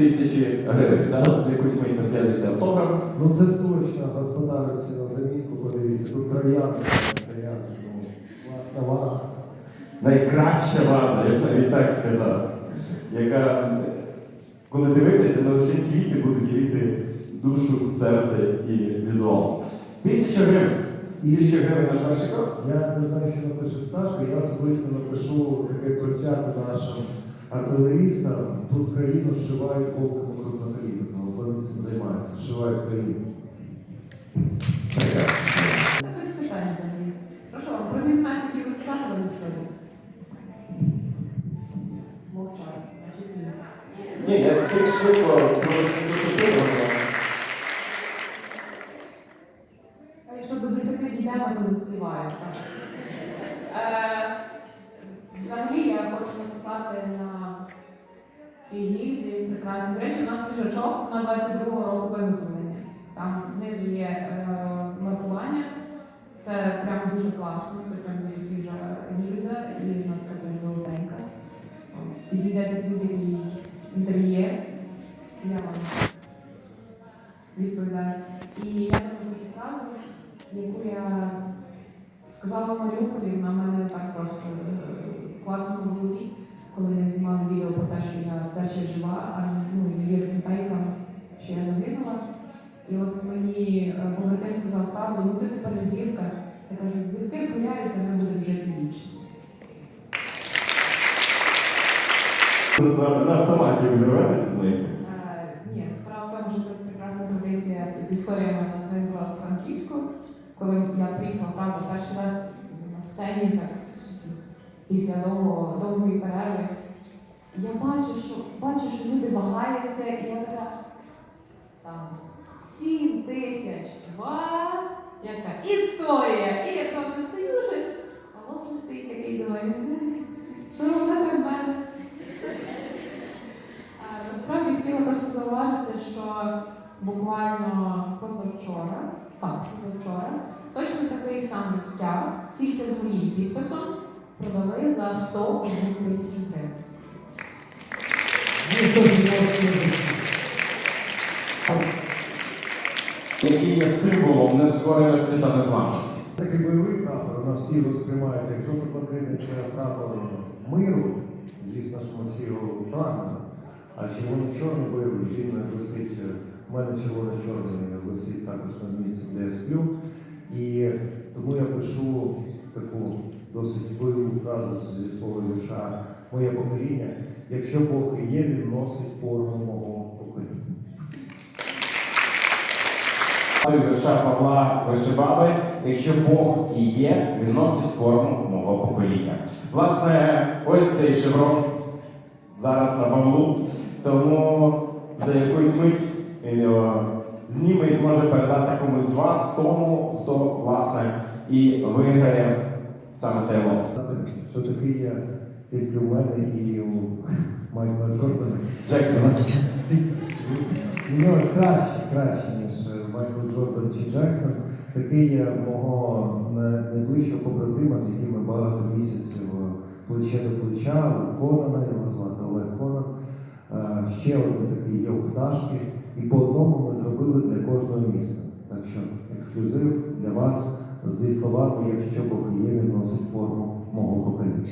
тисячі гривень. Зараз якусь мені притягується автограф. Ну це точно господарці на замітку, подивіться, тут троянди стоять, ну, класна ваза. Найкраща ваза, я б навіть так сказав. Яка, коли дивитися, не лише квіти будуть ділити душу, серце і візуал. Тисяча гривень. Тисяча гривень наш перший крок. Я не знаю, що напише пташка, я особисто напишу таке присвято нашим артилерістам. Тут країну зшивають полками крупнокаліберного. Вони цим займаються, зшивають країну. Без питань взагалі. Прошу вам, про мінмет хотів розказати вам історію. Мовчать, значить ні. Ні, я встиг швидко зацепив. А якщо до 10 дійдемо, то заспіваю. Е, Взагалі я хочу написати на цій гільзі прекрасно. До речі, у нас свіжачок на 22 року виготовлення. Там знизу є е, маркування. Це прям дуже класно, це прям дуже свіжа гільза і вона така прям золотенька. Підійде під будь-який інтер'єр. Я вам відповідаю. І я напишу фразу, яку я сказала Маріуполі, вона мене так просто е, класно в голові, коли я знімала відео про те, що я все ще жива, а ну, є фейком, що я загинула. І от мені е, побратим сказав фразу, ну ти тепер зірка. Я кажу, зірки згоряються, ми будемо жити вічно. На, на автоматі вибиватися з нею. Е, Ні, справа в тому, що це прекрасна традиція з історіями на Сенкла Франківську. Коли я приїхала, правда, перший раз на сцені, так після довгого, довгої перерви, я бачу, що бачу, що люди вагаються, і я така там сім тисяч два, яка історія. І я там це стою щось, а вже стоїть такий думає, «М, що робити в мене? Насправді хотіла просто зауважити, що буквально позавчора, так, позавчора, точно такий самий стяг, тільки з моїм підписом, продали за 101 тисячу гривень. Який є символом нескореності та незламності. Такий бойовий прапор, у нас всі його сприймають, як жовто-блакитний прапор миру, звісно ж ми всі його прагнемо. А червоно-чорний бойовий, він висить, у мене червоно-чорний висить також над місцем, де я сплю. І тому я пишу таку досить бойову фразу зі свого вірша Моє покоління. Якщо Бог і є, він носить форму мого покоління. Вірша Павла Вишибаби, якщо Бог і є, він носить форму мого покоління. Власне, ось цей шеврон зараз на Павлу, тому за якусь мить він його зніме і зможе передати комусь з вас, тому, хто, власне, і виграє саме цей лот. Що такий є тільки у мене і у Майкла Джордана. Джексона. Ну, краще, краще, ніж Майкл Джордан чи Джексон. Такий є мого найближчого побратима, з яким ми багато місяців плече до плеча, у Конана, його звати Олег Конан. Е, Ще один такий є у пташки. І по одному ми зробили для кожного міста. Так що ексклюзив для вас зі словами, якщо Бог є, він носить форму мого покоління.